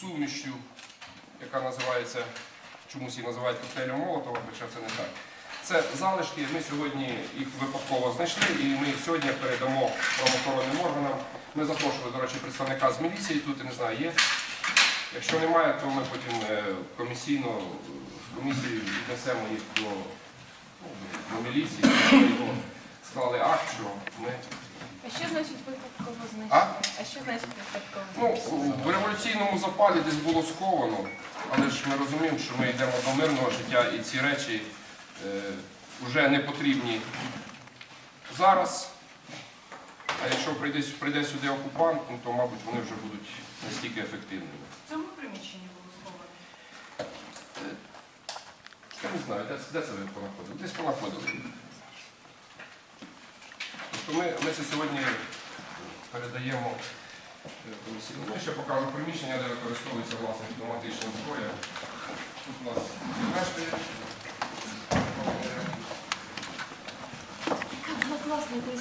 сумішю, яка називається, чомусь її називають коктейлем Молотова, хоча це не так. Це залишки, ми сьогодні їх випадково знайшли і ми їх сьогодні передамо правоохоронним органам. Ми запрошували, до речі, представника з міліції, тут я не знаю, є. Якщо немає, то ми потім е, комісійно в комісії віднесемо їх до, ну, до міліції, його склали акт, що ми. А що значить випадково? А? А що значить випадково Ну, в революційному запалі десь було сховано, але ж ми розуміємо, що ми йдемо до мирного життя і ці речі е, вже не потрібні зараз. А якщо прийде, прийде сюди окупант, ну, то, мабуть, вони вже будуть настільки ефективними. В цьому приміщенні було сховано. Я не знаю, де, де це ви понаходили? Десь понаходили. Тобто ми, ми це сьогодні передаємо е. Ну, ще покажу приміщення, де використовується власне автоматична зброя. Тут у нас решти. Однокласники із